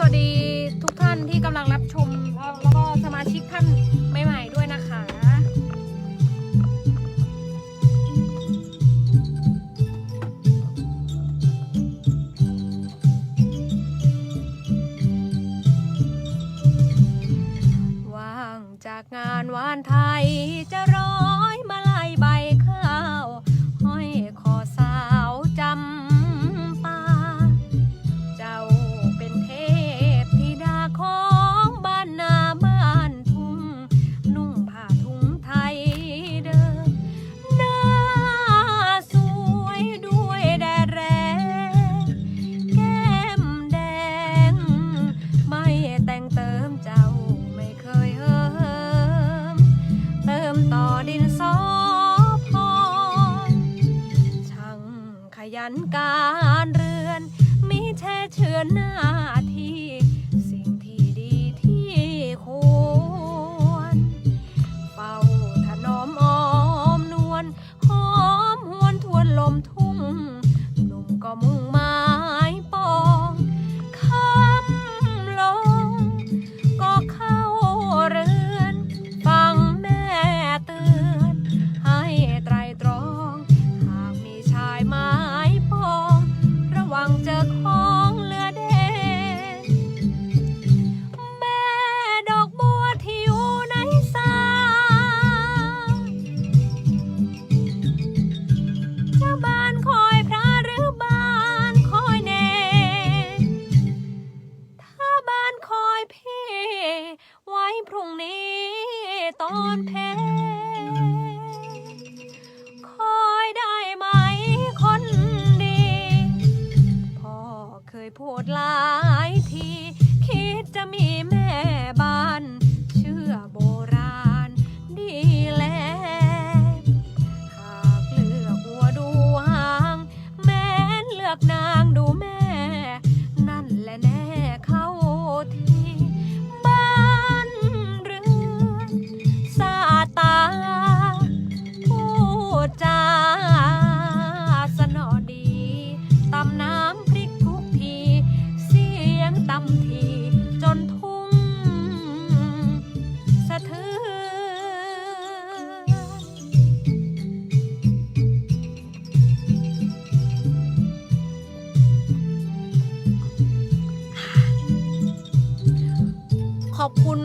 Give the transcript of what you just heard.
สวัสดีทุกท่านที่กำลังรับชม แล้วก็สมาชิกท่านใหม่ๆด้วยนะคะว่างจากงานวานไทยจะรอ่อดินสอพองช่างขยันการเรือน มีแช่เชือนหน้าที่ อนแพคอยได้ไหมคนดี พ่อเคยพูดหลายที คิดจะมีแม่บ้าน เชื่อโบราณดีแล้วหากเลือกวัวดูหาง แม้นเลือกนาง ขอบคุณ